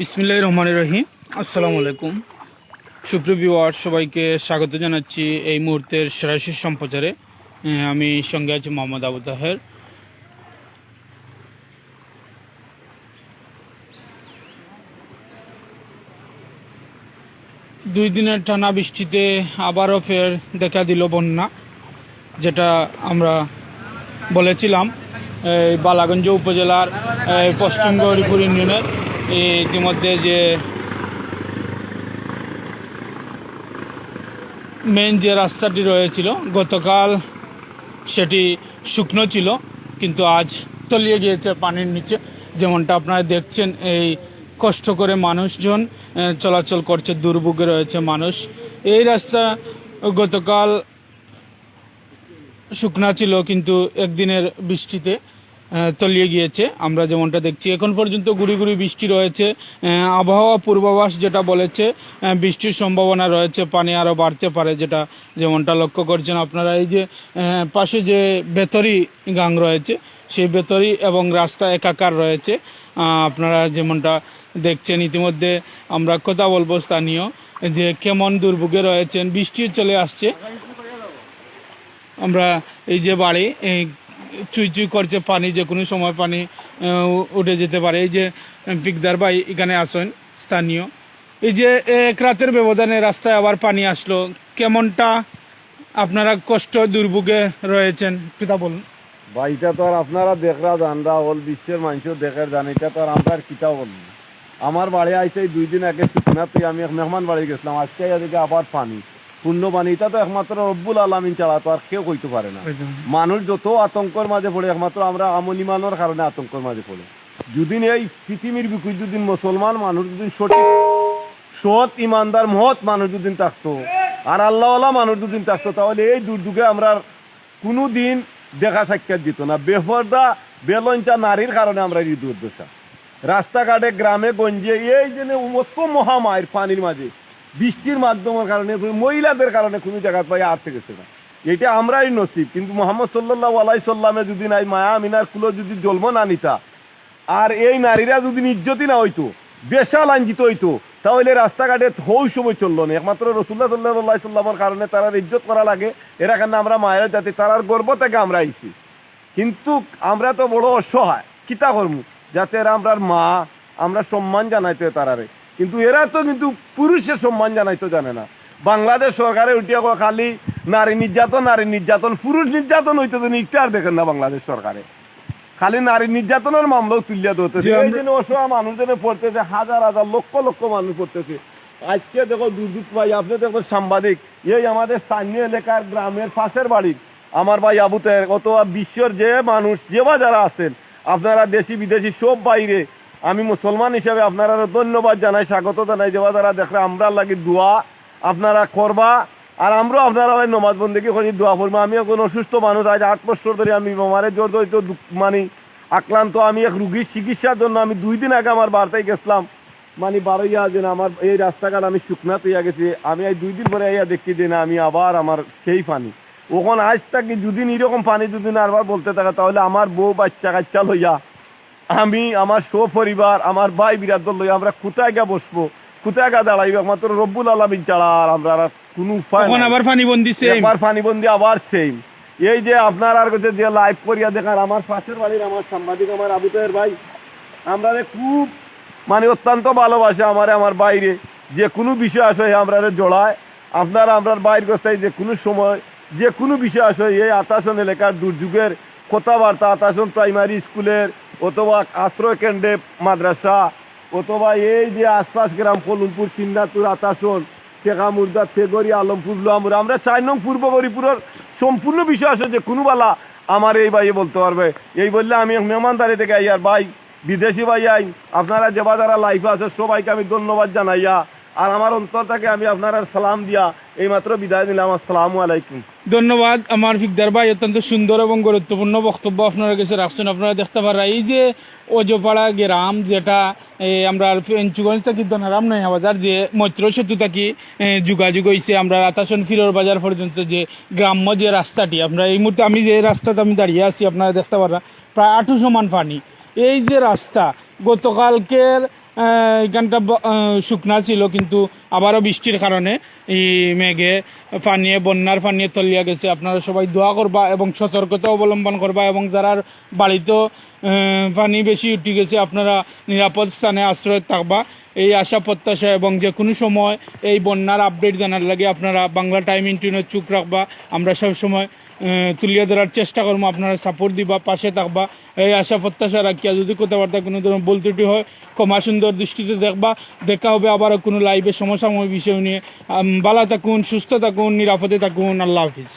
বিসমিল্লাহ রহমান রহিম। আসসালামু আলাইকুম। সুপ্রিয় ভিউয়ার সবাইকে স্বাগত জানাচ্ছি এই মুহূর্তের সরাসরি সম্প্রচারে। আমি সঙ্গে আছি মোহাম্মদ আবু তাহের। দুই দিনের টানা বৃষ্টিতে আবারও ফের দেখা দিল বন্যা, যেটা আমরা বলেছিলাম বালাগঞ্জ উপজেলার পশ্চিম গৌরীপুর ইউনিয়নের ইতিমধ্যে যে মেন যে রাস্তাটি রয়েছিল, গতকাল সেটি শুকনো ছিল, কিন্তু আজ তলিয়ে গিয়েছে পানির নিচে। যেমনটা আপনারা দেখছেন, এই কষ্ট করে মানুষজন চলাচল করছে, দুর্ভোগে রয়েছে মানুষ। এই রাস্তা গতকাল শুকনা ছিল, কিন্তু একদিনের বৃষ্টিতে তলিয়ে গিয়েছে। আমরা যেমনটা দেখছি, এখন পর্যন্ত গুড়ি বৃষ্টি রয়েছে। আবহাওয়া পূর্বাভাস যেটা বলেছে বৃষ্টির সম্ভাবনা রয়েছে, পানি আরও বাড়তে পারে যেটা যেমনটা লক্ষ্য করছেন আপনারা। এই যে পাশে যে বেতরি গাং রয়েছে, সেই বেতরি এবং রাস্তা একাকার রয়েছে। আপনারা যেমনটা দেখছেন, ইতিমধ্যে আমরা কথা বলব স্থানীয় যে কেমন দুর্ভোগে রয়েছেন। বৃষ্টি চলে আসছে। আমরা এই যে বাড়ি, এই চুই চুই করছে পানি যে কোনো সময় পানি উঠে যেতে পারে। এই যে পিকদার ভাই এখানে আসেন, স্থানীয়। এই যে, এক রাতের ব্যবধানে রাস্তায় আবার পানি আসলো, কেমনটা? আপনারা কষ্ট দুর্ভোগে রয়েছেন, পিতা বলুন। বা এটা তো আর আপনারা দেখরা জানরা হল বিশ্বের মানুষও দেখার জান, এটা তো আর আমরা আর কিতা বলুন আমার বাড়ি এই দুই দিন আগে আমি এক মেহমান বাড়ি গেছিলাম, আজকে এদিকে আবার পানি। পানি এটা তো একমাত্র রব্বুল আলমিন ছাড়া তো আর কেউ কইতে পারে না। মানুষ যত আতঙ্কের মাঝে পড়ে একমাত্র আমরা আমনিমানোর কারণে আতঙ্কের মাঝে পড়ে। যদি এই পৃথিবীর বুকুই যদি মুসলমান মানুষ যদি সঠিক সৎ ইমানদার মহৎ মানুষ যদি থাকতো আর আল্লাহওয়ালা মানুষ যদি থাকতো তাহলে এই দুর্যোগে আমরা কোনো দিন দেখা সাক্ষাৎ দিত না। বেফর্দা বেলঞ্চা নারীর কারণে আমরা এই দুর্দশা। রাস্তাঘাটে গ্রামে গঞ্জে এই যে মহামায়ের পানির মাঝে বৃষ্টির মাধ্যমের কারণে, মহিলাদের কারণে কোনো জায়গায় পাই আর গেছে না এটা আমরাই নসিব, কিন্তু মোহাম্মদ সাল্লাহ আলাই সাল্লামে যদি নাই, মায়া মিনার কুলো যদি জন্ম না নিতা, আর এই নারীরা যদি নির্যতি না হইতো বেশা লাঞ্ছিত হইতো, তাহলে রাস্তাঘাটে হৌ সময় চলল না। একমাত্র রসুল্লাহ সাল্লাহ সাল্লামের কারণে তারা ইজ্জত করা লাগে, এরা কেন আমরা মায়ের জাতি, তারার গর্ব থেকে আমরা আইছি। কিন্তু আমরা তো বড় অসহায় কিতা করমু যাতে এরা আমরার মা, আমরা সম্মান জানাইতে তারারে। কিন্তু এরা তো কিন্তু পুরুষের সম্মান জানাইতে জানে না। বাংলাদেশ সরকারে উঠিয়া খালি নারী নির্যাতন নারী নির্যাতন পুরুষ নির্যাতন হইতে তো আর দেখেন না বাংলাদেশ সরকারে। খালি নারী নির্যাতনের মামলাও তুলিয়া ধরতেছে। এই জন্য অসহায় মানুষজনে পড়তেছে হাজার হাজার লক্ষ লক্ষ মানুষ পড়তেছে। আজকে দেখো দুর্যোগ ভাই আপনি দেখো সাংবাদিক এই আমাদের স্থানীয় এলাকার গ্রামের পাশের বাড়ির আমার ভাই আবুতে অথবা বিশ্বের যে মানুষ যে বা যারা আছেন আপনারা দেশি বিদেশি সব বাইরে আমি মুসলমান হিসেবে আপনারা ধন্যবাদ জানাই, স্বাগত জানাই, যে যারা দেখলে আমরা লাগি দোয়া আপনারা করবা, আর আমরাও আপনারা নমাজ বন্দিকে করি, দোয়া করব। আমি এখন অসুস্থ মানুষ, আজ আট বছর ধরে আমি মারে জোর জড়িত মানে আক্রান্ত। আমি এক রুগীর চিকিৎসার জন্য আমি দুই দিন আগে আমার বার্তায় গেছিলাম। মানে বারোইয়া দিন আমার এই রাস্তাঘাট আমি শুকনা পেয়ে গেছি। আমি এই দুই দিন পরে আইয়া দেখি যে না, আমি আবার আমার সেই পানি। ওখানে আজ থাকি যদি এরকম পানি যদি না আবার বলতে থাকে, তাহলে আমার বউ বাচ্চা কাচ্চা লইয়া আমি আমার পরিবার আমার ভাই বিরাট লইয়া আমরা কোথায় গিয়া বসবো? কোথায় গা দাঁড়াইব? একমাত্র রব্বুল আলমিন ছাড়া আর আমরা কোনো উপায়। আবার পানি বন্দিছে পানিবন্দি আবার সেই এই যে আপনার আর কাছে যে লাইভ করিয়া দেখার আমার পাশের বাড়ির আমার সাংবাদিক আমার আবু তাহের ভাই আমরা খুব মানে অত্যন্ত ভালোবাসে আমারে আমার বাইরে। যে কোনো বিষয় আসে আমরা জড়ায়। আপনারা আমরা বাইর গোস্তায় যে কোনো সময় যে কোনো বিষয় আসে এই আতাসন এলাকার দুর্যোগের কথাবার্তা আতাসন প্রাইমারি স্কুলের অথবা আশ্রয় কেন্দ্রে মাদ্রাসা, অথবা এই যে আশপাশ গ্রাম কলমপুর চিন্নাতুর আতাসন টেকা মুর্দা তেগরি আলমপুর লোহামুর আমরা চার নং পূর্ব গরিপুরের সম্পূর্ণ বিষয় আছে যে কোনো বেলা আমার এই ভাই বলতে পারবে। এই বললে আমি মেহমানদারি থেকে আইয়ার ভাই, বিদেশি ভাই আই, আপনারা যে যারা লাইফে আছে সবাইকে আমি ধন্যবাদ জানাইয়া আর আমার অন্তর থেকে আমি আপনারা সালাম দিয়া এইমাত্র বিদায় দিলাম আসসালামু আলাইকুম। ধন্যবাদ। আমার ফিকদার ভাই অত্যন্ত সুন্দর এবং গুরুত্বপূর্ণ বক্তব্য আপনারা কাছে রাখছেন। আপনারা দেখতে পারা এই যে অজপাড়া গ্রাম, যেটা আমরা পেঞ্চুগঞ্জ থাকি, দনারাম নয়া বাজার যে মৈত্র সেতু থাকি যোগাযোগ হয়েছে আমরা রাতাসন ফিরোর বাজার পর্যন্ত যে গ্রাম্য যে রাস্তাটি। আমরা এই মুহূর্তে, আমি যে রাস্তাতে আমি দাঁড়িয়ে আছি, আপনারা দেখতে পারা প্রায় আঠু সমান পানি। এই যে রাস্তা, গতকালকের এখানটা শুকনা ছিল, কিন্তু আবারও বৃষ্টির কারণে এই মেঘে পানিয়ে, বন্যার ফানিয়ে তলিয়া গেছে। আপনারা সবাই দোয়া করবা এবং সতর্কতা অবলম্বন করবা এবং যারা বাড়িতেও পানি বেশি উঠে গেছে, আপনারা নিরাপদ স্থানে আশ্রয় থাকবা। এই আশা প্রত্যাশা এবং যে কোনো সময় এই বন্যার আপডেট জানার লাগে আপনারা বাংলা টাইম ইন্টিউনের চুপ রাখবা। আমরা সব সময় আহ, তুলিয়ে ধরার চেষ্টা করব আপনারা সাপোর্ট দিবা পাশে থাকবা। এই আশা প্রত্যাশা রাখিয়া যদি কথাবার্তা কোনো ধরনের বল ত্রুটি হয় ক্ষমা সুন্দর দৃষ্টিতে দেখবা। দেখা হবে আবারও কোনো লাইভে সমসাময়িক বিষয় নিয়ে। ভালো থাকুন সুস্থ থাকুন নিরাপদে থাকুন। আল্লাহ হাফিজ।